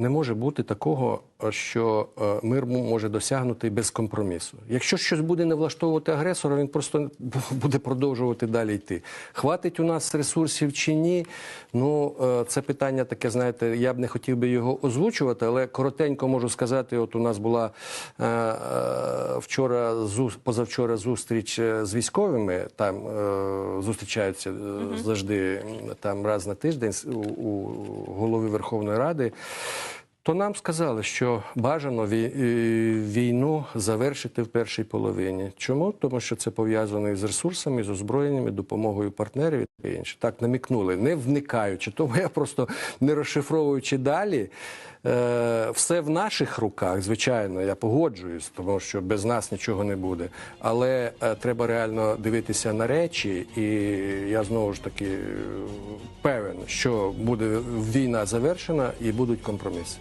Не може бути такого, що е, мир може досягнути без компромісу. Якщо щось буде не влаштовувати агресора, він просто буде продовжувати далі йти. Хватить у нас ресурсів чи ні? Ну е, це питання таке, знаєте, я б не хотів би його озвучувати, але коротенько можу сказати: от у нас була е, е, вчора, позавчора зустріч е, з військовими. Там е, зустрічаються е, завжди там раз на тиждень у голови Верховної Ради. То нам сказали, що бажано е, війну завершити в першій половині. Чому? Тому що це пов'язано з ресурсами, з озброєннями, допомогою партнерів і таке інше. Так намікнули, не вникаючи. Тому я просто не розшифровуючи далі. Е, все в наших руках, звичайно, я погоджуюсь, тому що без нас нічого не буде. Але е, треба реально дивитися на речі, і я знову ж таки певен, що буде війна завершена і будуть компроміси.